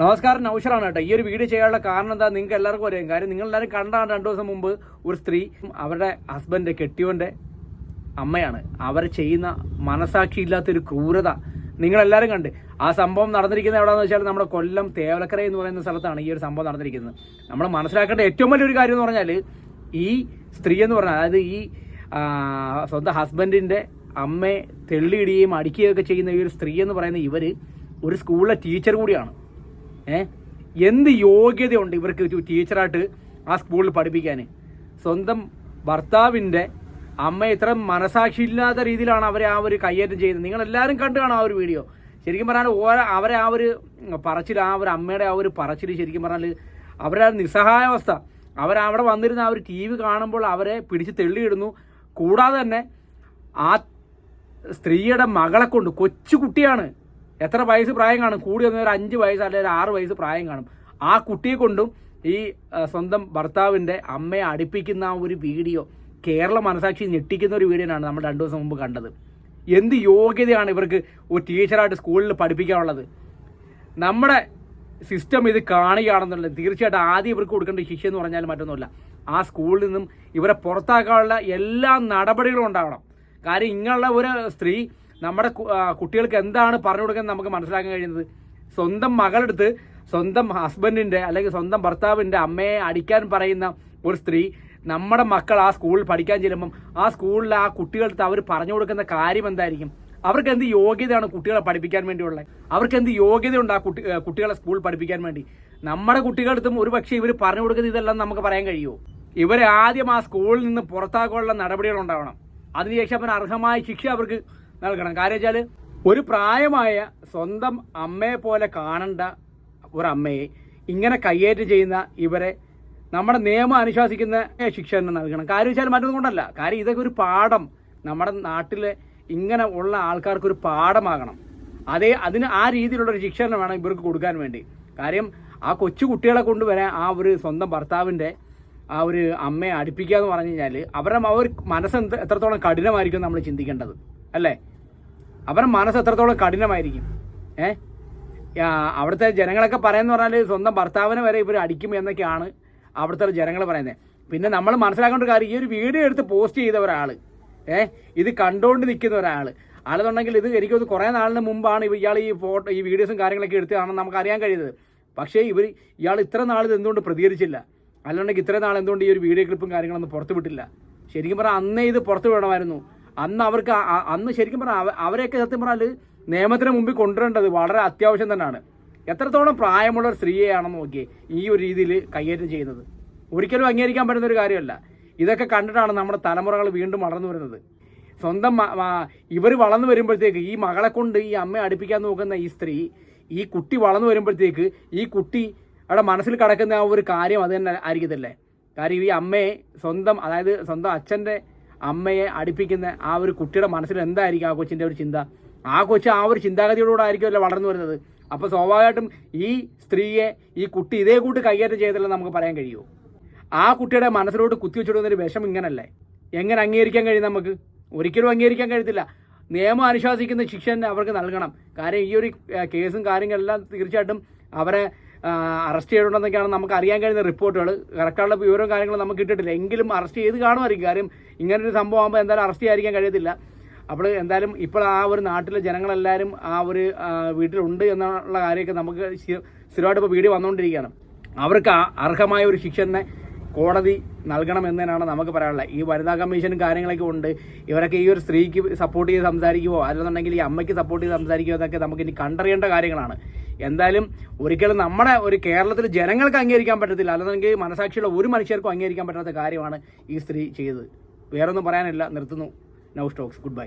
നമസ്കാരം നൗഷറാണ് കേട്ടോ. ഈ ഒരു വീഡിയോ ചെയ്യാനുള്ള കാരണം എന്താ? നിങ്ങൾക്ക് എല്ലാവർക്കും അറിയാം. കാര്യം നിങ്ങൾ എല്ലാവരും കണ്ടാണ് രണ്ടു ദിവസം മുമ്പ് ഒരു സ്ത്രീ അവരുടെ ഹസ്ബൻഡ് കെട്ടിയോന്റെ അമ്മയാണ്. അവർ ചെയ്യുന്ന മനസാക്ഷി ഇല്ലാത്തൊരു ക്രൂരത നിങ്ങളെല്ലാവരും കണ്ട്. ആ സംഭവം നടന്നിരിക്കുന്നത് എവിടെയാണെന്ന് വെച്ചാൽ നമ്മുടെ കൊല്ലം തേവലക്കര എന്ന് പറയുന്ന സ്ഥലത്താണ് ഈ ഒരു സംഭവം നടന്നിരിക്കുന്നത്. നമ്മൾ മനസ്സിലാക്കേണ്ട ഏറ്റവും വലിയൊരു കാര്യം എന്ന് പറഞ്ഞാൽ ഈ സ്ത്രീ എന്ന് പറഞ്ഞാൽ അതായത് ഈ സ്വന്തം ഹസ്ബൻഡിന്റെ അമ്മയെ തെള്ളിയിടുകയും അടിക്കുകയൊക്കെ ചെയ്യുന്ന ഈ ഒരു സ്ത്രീ എന്ന് പറയുന്ന ഇവർ ഒരു സ്കൂളിലെ ടീച്ചർ കൂടിയാണ്. ഏ? എന്ത് യോഗ്യതയുണ്ട് ഇവർക്ക് ടീച്ചറായിട്ട് ആ സ്കൂളിൽ പഠിപ്പിക്കാൻ? സ്വന്തം ഭർത്താവിന്റെ അമ്മ ഇത്ര മനസാക്ഷിയില്ലാത്ത രീതിയിലാണ് അവരെ ആ ഒരു കയ്യേറ്റം ചെയ്യുന്നത്. നിങ്ങളെല്ലാവരും കണ്ടു കാണാം ആ ഒരു വീഡിയോ. ശരിക്കും പറഞ്ഞാൽ ഓരോ അവരെ ആ ഒരു പറച്ചിൽ ആ ഒരു അമ്മയുടെ ആ ഒരു പറച്ചിൽ ശരിക്കും പറഞ്ഞാൽ അവരുടെ ആ നിസ്സഹായാവസ്ഥ. അവരവിടെ വന്നിരുന്ന ആ ഒരു ടി വി കാണുമ്പോൾ അവരെ പിടിച്ച് തെള്ളിയിടുന്നു. കൂടാതെ തന്നെ ആ സ്ത്രീയുടെ മകളെ കൊണ്ട് കൊച്ചു കുട്ടിയാണ് എത്ര വയസ്സ് പ്രായം കാണും? കൂടി വന്ന ഒരു അഞ്ച് വയസ്സ് അല്ലെങ്കിൽ ഒരു ആറ് വയസ്സ് പ്രായം കാണും. ആ കുട്ടിയെ കൊണ്ടും ഈ സ്വന്തം ഭർത്താവിന്റെ അമ്മയെ അടുപ്പിക്കുന്ന ആ ഒരു വീഡിയോ കേരള മനസാക്ഷി ഞെട്ടിക്കുന്ന ഒരു വീഡിയോ ആണ് നമ്മൾ രണ്ടു ദിവസം മുമ്പ് കണ്ടത്. എന്ത് യോഗ്യതയാണ് ഇവർക്ക് ഒരു ടീച്ചറായിട്ട് സ്കൂളിൽ പഠിപ്പിക്കാനുള്ളത്? നമ്മുടെ സിസ്റ്റം ഇത് കാണുകയാണെന്നുള്ളത് തീർച്ചയായിട്ടും ആദ്യം ഇവർക്ക് കൊടുക്കേണ്ട ശിക്ഷ എന്ന് പറഞ്ഞാൽ മറ്റൊന്നുമില്ല. ആ സ്കൂളിൽ നിന്നും ഇവരെ പുറത്താക്കാനുള്ള എല്ലാ നടപടികളും ഉണ്ടാവണം. കാര്യം ഇങ്ങനെയുള്ള ഒരു സ്ത്രീ നമ്മുടെ കുട്ടികൾക്ക് എന്താണ് പറഞ്ഞു കൊടുക്കുന്നത് നമുക്ക് മനസ്സിലാക്കാൻ കഴിയുന്നത്? സ്വന്തം മകളെടുത്ത് സ്വന്തം ഹസ്ബൻഡിന്റെ അല്ലെങ്കിൽ സ്വന്തം ഭർത്താവിന്റെ അമ്മയെ അടിക്കാൻ പറയുന്ന ഒരു സ്ത്രീ നമ്മുടെ മക്കൾ ആ സ്കൂളിൽ പഠിക്കാൻ ചെല്ലുമ്പം ആ സ്കൂളിൽ ആ കുട്ടികൾക്ക് അവർ പറഞ്ഞു കൊടുക്കുന്ന കാര്യം എന്തായിരിക്കും? അവർക്ക് എന്ത് യോഗ്യതയാണ് കുട്ടികളെ പഠിപ്പിക്കാൻ വേണ്ടിയുള്ളത്? അവർക്ക് എന്ത് യോഗ്യതയുണ്ട് ആ കുട്ടി കുട്ടികളെ സ്കൂളിൽ പഠിപ്പിക്കാൻ വേണ്ടി? നമ്മുടെ കുട്ടികളടുത്തും ഒരു പക്ഷേ ഇവർ പറഞ്ഞു കൊടുക്കുന്ന ഇതെല്ലാം നമുക്ക് പറയാൻ കഴിയുമോ ഇവരെ ആദ്യം ആ സ്കൂളിൽ നിന്ന് പുറത്താക്കാനുള്ള നടപടികൾ ഉണ്ടാവണം. അതിനുശേഷം അവന് അർഹമായ ശിക്ഷ അവർക്ക് നൽകണം. കാര്യം വെച്ചാൽ ഒരു പ്രായമായ സ്വന്തം അമ്മയെ പോലെ കാണേണ്ട ഒരമ്മയെ ഇങ്ങനെ കയ്യേറ്റം ചെയ്യുന്ന ഇവരെ നമ്മുടെ നിയമം അനുശാസിക്കുന്ന ശിക്ഷ തന്നെ നൽകണം. കാര്യം വെച്ചാൽ മറ്റൊന്നും കൊണ്ടല്ല. കാര്യം ഇതൊക്കെ ഒരു പാഠം. നമ്മുടെ നാട്ടിലെ ഇങ്ങനെ ഉള്ള ആൾക്കാർക്ക് ഒരു പാഠമാകണം. അതേ അതിന് ആ രീതിയിലുള്ള ഒരു ശിക്ഷ തന്നെ വേണം ഇവർക്ക് കൊടുക്കാൻ വേണ്ടി. കാര്യം ആ കൊച്ചു കുട്ടികളെ കൊണ്ടുവരാൻ ആ ഒരു സ്വന്തം ഭർത്താവിന്റെ ആ ഒരു അമ്മയെ അടുപ്പിക്കുക എന്ന് പറഞ്ഞു കഴിഞ്ഞാൽ അവരുടെ ഒരു മനസ്സ് എത്രത്തോളം കഠിനമായിരിക്കും നമ്മൾ ചിന്തിക്കേണ്ടത്. അല്ലേ? അവരുടെ മനസ്സ് എത്രത്തോളം കഠിനമായിരിക്കും. ഏ? അവിടുത്തെ ജനങ്ങളൊക്കെ പറയുന്നത് പറഞ്ഞാൽ സ്വന്തം ഭർത്താവിനെ വരെ ഇവർ അടിക്കും എന്നൊക്കെയാണ് അവിടുത്തെ ജനങ്ങൾ പറയുന്നത്. പിന്നെ നമ്മൾ മനസ്സിലാക്കേണ്ട കാര്യം ഈ ഒരു വീഡിയോ എടുത്ത് പോസ്റ്റ് ചെയ്ത ഒരാൾ ഏ? ഇത് കണ്ടുകൊണ്ട് നിൽക്കുന്ന ഒരാൾ ആളെന്നുണ്ടെങ്കിൽ ഇത് എനിക്കൊന്ന് കുറേ നാളിന് മുമ്പാണ് ഇയാൾ ഈ ഫോട്ടോ ഈ വീഡിയോസും കാര്യങ്ങളൊക്കെ എടുത്തതാണെന്ന് നമുക്ക് അറിയാൻ കഴിയുന്നത്. പക്ഷേ ഇവർ ഇയാൾ ഇത്ര നാൾ ഇത് എന്തുകൊണ്ട് പ്രതികരിച്ചില്ല? അല്ലാണ്ടെങ്കിൽ ഇത്ര നാൾ എന്തുകൊണ്ട് ഈ ഒരു വീഡിയോ ക്ലിപ്പും കാര്യങ്ങളൊന്നും പുറത്തുവിട്ടില്ല? ശരിക്കും പറഞ്ഞാൽ അന്നേ ഇത് പുറത്തു വിടണമായിരുന്നു. അന്ന് അവർക്ക് അന്ന് ശരിക്കും പറഞ്ഞാൽ അവ- അവരെയൊക്കെ സത്യം പറഞ്ഞാൽ നിയമത്തിന് മുമ്പിൽ കൊണ്ടുവരേണ്ടത് വളരെ അത്യാവശ്യം തന്നെയാണ്. എത്രത്തോളം പ്രായമുള്ള ഒരു സ്ത്രീയെയാണെന്ന് നോക്കിയേ ഈ ഒരു രീതിയിൽ കൈയേറ്റം ചെയ്യുന്നത്. ഒരിക്കലും അംഗീകരിക്കാൻ പറ്റുന്ന ഒരു കാര്യമല്ല. ഇതൊക്കെ കണ്ടിട്ടാണ് നമ്മുടെ തലമുറകൾ വീണ്ടും വളർന്നു വരുന്നത്. സ്വന്തം ഇവർ വളർന്നു വരുമ്പോഴത്തേക്ക് ഈ മകളെ കൊണ്ട് ഈ അമ്മയെ അടുപ്പിക്കാൻ നോക്കുന്ന ഈ സ്ത്രീ ഈ കുട്ടി വളർന്നു വരുമ്പോഴത്തേക്ക് ഈ കുട്ടി അവിടെ മനസ്സിൽ കിടക്കുന്ന ആ ഒരു കാര്യം അത് തന്നെ ആയിരിക്കത്തില്ലേ? കാര്യം ഈ അമ്മയെ സ്വന്തം അതായത് സ്വന്തം അച്ഛന്റെ അമ്മയെ അടുപ്പിക്കുന്ന ആ ഒരു കുട്ടിയുടെ മനസ്സിൽ എന്തായിരിക്കും ആ കൊച്ചിന്റെ ഒരു ചിന്ത? ആ കൊച്ച് ആ ഒരു ചിന്താഗതിയോടുകൂടെ ആയിരിക്കുമല്ലോ വളർന്നു വരുന്നത്. അപ്പോൾ സ്വാഭാവികമായിട്ടും ഈ സ്ത്രീയെ ഈ കുട്ടി ഇതേ കൂട്ട് കൈകാര്യം ചെയ്തല്ലോ നമുക്ക് പറയാൻ കഴിയുമോ? ആ കുട്ടിയുടെ മനസ്സിലോട്ട് കുത്തിവെച്ചിടുന്നൊരു വിഷം ഇങ്ങനല്ലേ? എങ്ങനെ അംഗീകരിക്കാൻ കഴിയും നമുക്ക്? ഒരിക്കലും അംഗീകരിക്കാൻ കഴിയത്തില്ല. നിയമം അനുശാസിക്കുന്ന ശിക്ഷ അവർക്ക് നൽകണം. കാര്യം ഈ ഒരു കേസും കാര്യങ്ങളെല്ലാം തീർച്ചയായിട്ടും അവരെ അറസ്റ്റ് ചെയ്തിട്ടുണ്ടെന്നൊക്കെയാണ് നമുക്ക് അറിയാൻ കഴിയുന്ന റിപ്പോർട്ടുകൾ. കറക്റ്റുള്ള വിവരവും കാര്യങ്ങളും നമുക്ക് കിട്ടിയിട്ടില്ല. എങ്കിലും അറസ്റ്റ് ചെയ്ത് കാണുമായിരിക്കും. കാര്യം ഇങ്ങനൊരു സംഭവം ആകുമ്പോൾ എന്തായാലും അറസ്റ്റ് ചെയ്യാതിരിക്കാൻ കഴിയത്തില്ല. അപ്പോൾ എന്തായാലും ഇപ്പോൾ ആ ഒരു നാട്ടിലെ ജനങ്ങളെല്ലാവരും ആ ഒരു വീട്ടിലുണ്ട് എന്നുള്ള കാര്യമൊക്കെ നമുക്ക് സ്ഥി- സ്ഥിരമായിട്ട് ഇപ്പോൾ വീഡിയോ വന്നുകൊണ്ടിരിക്കുകയാണ്. അവർക്ക് അർഹമായ ഒരു ശിക്ഷ തന്നെ കോടതി നൽകണം എന്നതിനാണ് നമുക്ക് പറയാനുള്ളത്. ഈ വനിതാ കമ്മീഷനും കാര്യങ്ങളൊക്കെ ഉണ്ട്. ഇവരൊക്കെ ഈ ഒരു സ്ത്രീക്ക് സപ്പോർട്ട് ചെയ്ത് സംസാരിക്കുമോ അല്ലെന്നുണ്ടെങ്കിൽ ഈ അമ്മയ്ക്ക് സപ്പോർട്ട് ചെയ്ത് സംസാരിക്കുമോ എന്നൊക്കെ നമുക്ക് ഇനി കണ്ടറിയേണ്ട കാര്യങ്ങളാണ്. എന്തായാലും ഒരിക്കലും നമ്മുടെ ഒരു കേരളത്തിൽ ജനങ്ങൾക്ക് അംഗീകരിക്കാൻ പറ്റത്തില്ല. അല്ലെന്നുണ്ടെങ്കിൽ മനസാക്ഷിയുള്ള ഒരു മനുഷ്യർക്കും അംഗീകരിക്കാൻ പറ്റാത്ത കാര്യമാണ് ഈ സ്ത്രീ ചെയ്തത്. വേറൊന്നും പറയാനില്ല. നിർത്തുന്നു. Now stocks. Good bye.